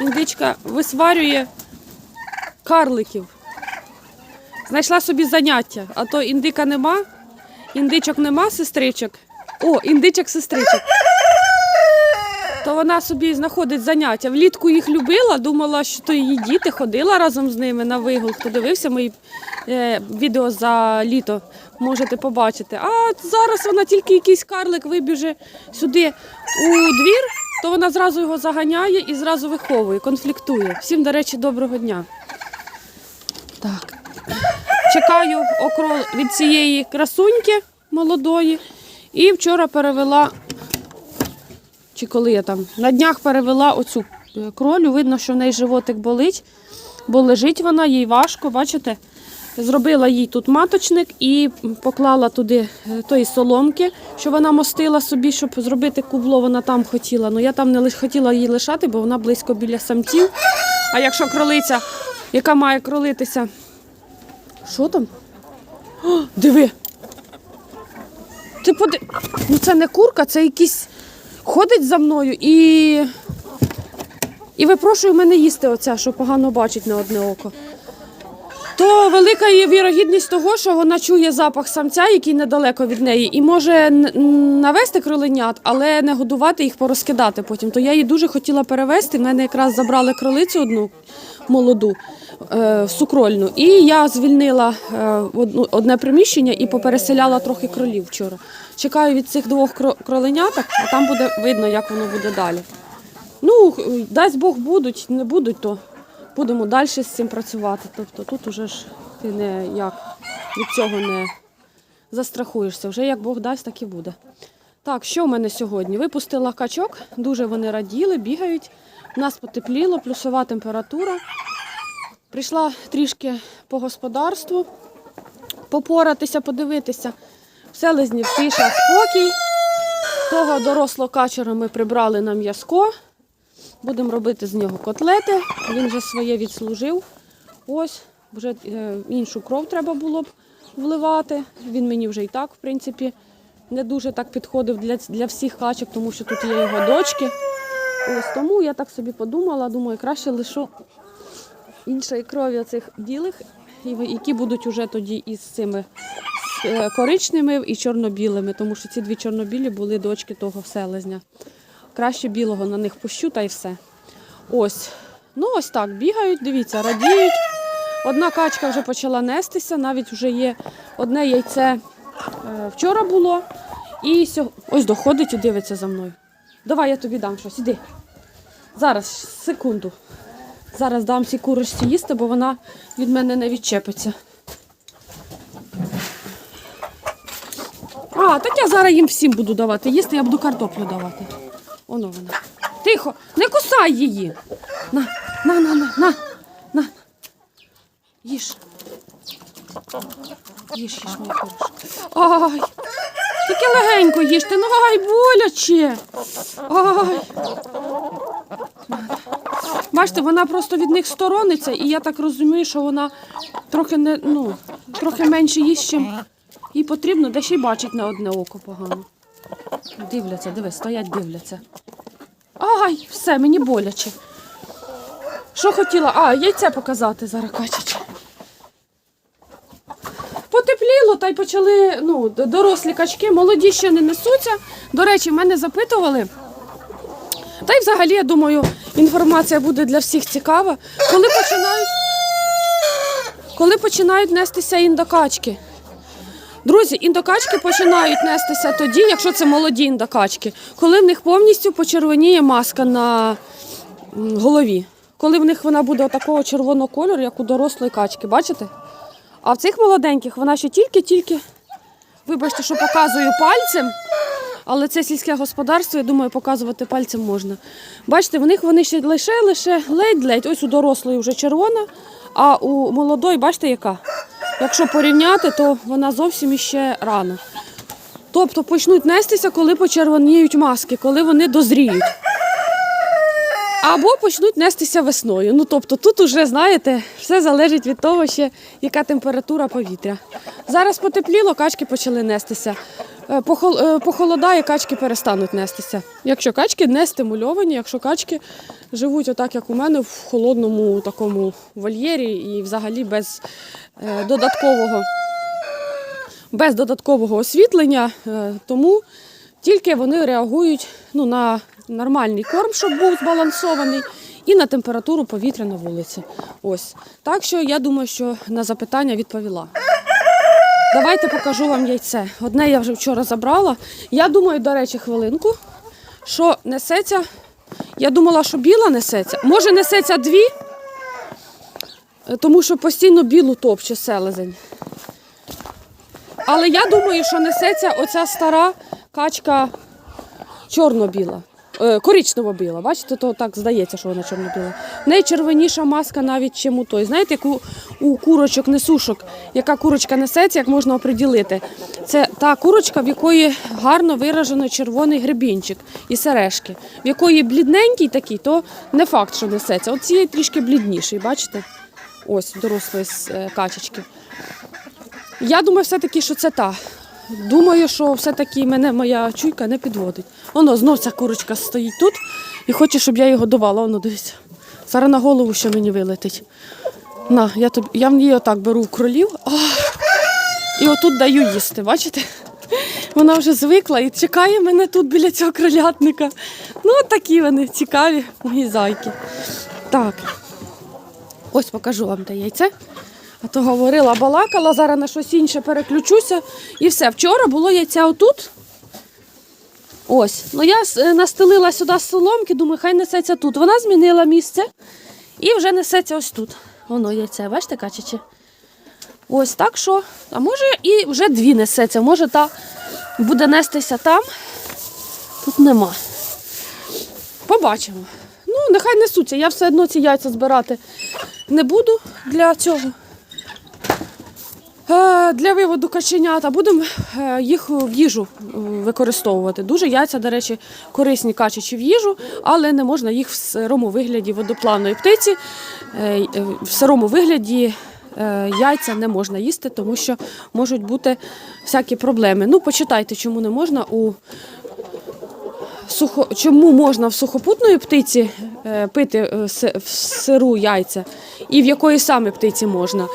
індичка висварює карликів. Знайшла собі заняття, а то індика нема, індичок нема, сестричок. О, індичок сестричок. То вона собі знаходить заняття. Влітку їх любила, думала, що то її діти ходила разом з ними на вигул. Хто дивився мої е, відео за літо, можете побачити. А зараз вона тільки якийсь карлик вибіже сюди у двір, то вона зразу його заганяє і зразу виховує, конфліктує. Всім, до речі, доброго дня. Так. Чекаю окрол від цієї красуньки молодої. І вчора перевела чи коли я там на днях перевела оцю е, кролю, видно, що в неї животик болить, бо лежить вона, їй важко, бачите? Зробила їй тут маточник і поклала туди е, тої соломки, що вона мостила собі, щоб зробити кубло, вона там хотіла. Ну я там не хотіла її лишати, бо вона близько біля самців. А якщо кролиця, яка має кролитися. Що там? О, диви! Ти поди... Ну це не курка, це якийсь ходить за мною і. І випрошує мене їсти оця, що погано бачить на одне око. То велика є вірогідність того, що вона чує запах самця, який недалеко від неї, і може навести кроленят, але не годувати їх, порозкидати потім. То я її дуже хотіла перевезти. В мене якраз забрали кролицю одну молоду е, сукрольну, і я звільнила е, одне приміщення і попереселяла трохи кролів вчора. Чекаю від цих двох кро- кроленяток, а там буде видно, як воно буде далі. Ну, дасть Бог будуть, не будуть, то будемо далі з цим працювати. Тобто тут уже ж ти не як від цього не застрахуєшся. Вже як Бог дасть, так і буде. Так, що в мене сьогодні? Випустила качок, дуже вони раділи, бігають. У нас потепліло, плюсова температура. Прийшла трішки по господарству, попоратися, подивитися. В селезнів тиша, спокій. Того дорослого качера ми прибрали на м'язко. Будемо робити з нього котлети. Він вже своє відслужив. Ось, вже е, іншу кров треба було б вливати. Він мені вже і так, в принципі, не дуже так підходив для, для всіх качок, тому що тут є його дочки. Ось тому я так собі подумала, думаю, краще лишу іншої крові цих білих, які будуть уже тоді із цими е, і чорно-білими, тому що ці дві чорно-білі були дочки того селезня. Краще білого на них пущу та й все. Ось. Ну, ось так бігають, дивіться, радіють. Одна качка вже почала нестися, навіть вже є одне яйце е, вчора було. І сьо... ось доходить і дивиться за мною. Давай я тобі дам щось, іди. Зараз, секунду. Зараз дам цій курочці їсти, бо вона від мене не відчепиться. А, так я зараз їм всім буду давати їсти, я буду картоплю давати. Воно вона. Тихо, не кусай її. На, на, на, на, на, на. Їж. Їж, їж, моя хороша. Ай, тільки легенько їжте, ну ай, боляче. Ай. Бачите, вона просто від них сторониться, і я так розумію, що вона трохи не, ну, трохи менше їсть, чим їй потрібно, де ще й бачить на одне око погано. Дивляться, диви, стоять, дивляться. Ай, все, мені боляче. Що хотіла? А, яйце показати зараз качече. Потепліло, та й почали ну, дорослі качки, молоді ще не несуться. До речі, мене запитували. Та й взагалі, я думаю, інформація буде для всіх цікава. Коли починають, коли починають нестися індокачки. Друзі, індокачки починають нестися тоді, якщо це молоді індокачки, коли в них повністю почервоніє маска на голові. Коли в них вона буде такого червоного кольору, як у дорослої качки, бачите? А в цих молоденьких вона ще тільки-тільки, вибачте, що показую пальцем, але це сільське господарство, я думаю, показувати пальцем можна. Бачите, в них вони ще лише-лише ледь-ледь. Ось у дорослої вже червона, а у молодої, бачите, яка? Якщо порівняти, то вона зовсім іще рано. Тобто почнуть нестися, коли почервоніють маски, коли вони дозріють. Або почнуть нестися весною. Ну тобто тут уже, знаєте, все залежить від того, ще, яка температура повітря. Зараз потепліло, качки почали нестися. Е, е, похолодає, качки перестануть нестися. Якщо качки не стимульовані, якщо качки живуть отак, як у мене, в холодному такому вольєрі і взагалі без е, додаткового, без додаткового освітлення, тому тільки вони реагують ну, на нормальний корм, щоб був збалансований, і на температуру повітря на вулиці. Ось. Так що я думаю, що на запитання відповіла. Давайте покажу вам яйце. Одне я вже вчора забрала. Я думаю, до речі, хвилинку, що несеться. Я думала, що біла несеться. Може, несеться дві, тому що постійно білу топче селезень. Але я думаю, що несеться оця стара качка чорно-біла. Е, коричнево-біла. Бачите, то так здається, що вона чорно-біла. В маска навіть чим у той. Знаєте, як у, курочок, несушок, яка курочка несеться, як можна оприділити. Це та курочка, в якої гарно виражено червоний гребінчик і сережки. В якої блідненький такий, то не факт, що несеться. От цієї трішки блідніший, бачите? Ось дорослої е, качечки. Я думаю, все-таки, що це та. Думаю, що все-таки мене моя чуйка не підводить. Воно знов ця курочка стоїть тут і хоче, щоб я її годувала. Воно дивіться. Зараз на голову що мені вилетить. На, я тобі, я в ній отак беру кролів ах, і отут даю їсти, бачите? Вона вже звикла і чекає мене тут біля цього кролятника. Ну, такі вони цікаві, мої зайки. Так, ось покажу вам те яйце. А то говорила, балакала, зараз на щось інше переключуся. І все. Вчора було яйця отут. Ось. Ну я е, настелила сюди соломки, думаю, хай несеться тут. Вона змінила місце і вже несеться ось тут. Воно яйце, бачите, качаче? Ось так що. А може і вже дві несеться. Може та буде нестися там. Тут нема. Побачимо. Ну, нехай несуться. Я все одно ці яйця збирати не буду для цього. Е, Для виводу каченят, а будемо е, їх в їжу е, використовувати. Дуже яйця, до речі, корисні качачі в їжу, але не можна їх в сирому вигляді водоплавної птиці. В сирому вигляді яйця не можна їсти, тому що можуть бути всякі проблеми. Ну, почитайте, чому не можна у сухо, чому можна в сухопутної птиці пити в сиру яйця, і в якої саме птиці можна,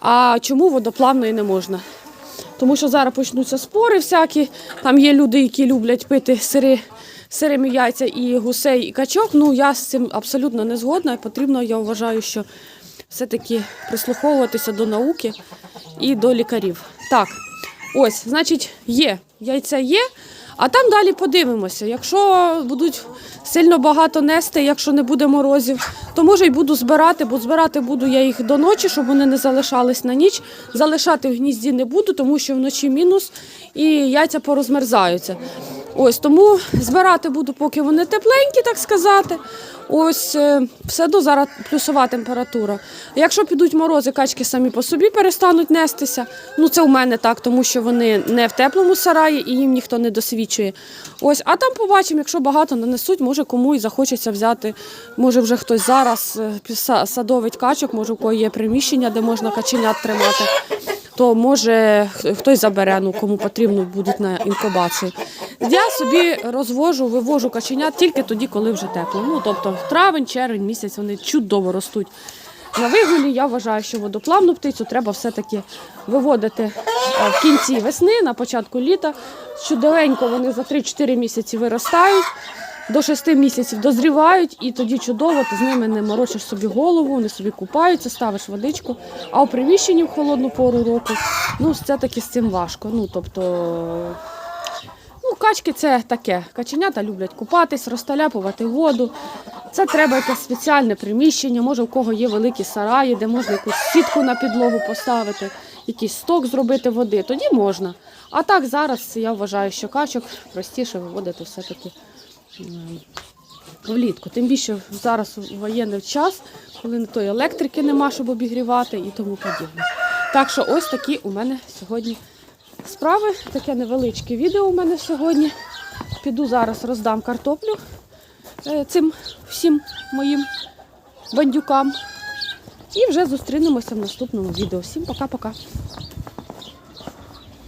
а чому водоплавної не можна. Тому що зараз почнуться спори всякі. Там є люди, які люблять пити сири, сирими яйця і гусей, і качок. Ну я з цим абсолютно не згодна. Потрібно, я вважаю, що все-таки прислуховуватися до науки і до лікарів. Так, ось, значить, є. Яйця є. А там далі подивимося. Якщо будуть сильно багато нести, якщо не буде морозів, то може й буду збирати, бо збирати буду я їх до ночі, щоб вони не залишались на ніч. Залишати в гнізді не буду, тому що вночі мінус і яйця порозмерзаються. Ось тому збирати буду, поки вони тепленькі, так сказати. Ось е, все одно зараз плюсова температура. Якщо підуть морози, качки самі по собі перестануть нестися. Ну це у мене так, тому що вони не в теплому сараї і їм ніхто не досвідчує. Ось, а там побачимо, якщо багато нанесуть, може кому і захочеться взяти. Може вже хтось зараз е, садовить качок, може у кого є приміщення, де можна каченят тримати. То може хтось забере, ну кому потрібно будуть на інкубацію. Я собі розвожу, вивожу каченят тільки тоді, коли вже тепло. Ну тобто в травень, червень місяць вони чудово ростуть. На вигулі я вважаю, що водоплавну птицю треба все-таки виводити е, в кінці весни, на початку літа. Чудовенько вони за 3-4 місяці виростають, до 6 місяців дозрівають, і тоді чудово, ти з ними не морочиш собі голову, вони собі купаються, ставиш водичку. А у приміщенні в холодну пору року, ну це таки з цим важко. Ну тобто. Качки це таке. Каченята люблять купатись, розталяпувати воду. Це треба якесь спеціальне приміщення. Може, у кого є великі сараї, де можна якусь сітку на підлогу поставити, якийсь сток зробити води. Тоді можна. А так зараз я вважаю, що качок простіше виводити все-таки влітку. Тим більше зараз воєнний час, коли не тої електрики нема, щоб обігрівати і тому подібне. Так що ось такі у мене сьогодні справи. Таке невеличке відео у мене сьогодні. Піду зараз роздам картоплю е, цим всім моїм бандюкам. І вже зустрінемося в наступному відео. Всім пока-пока.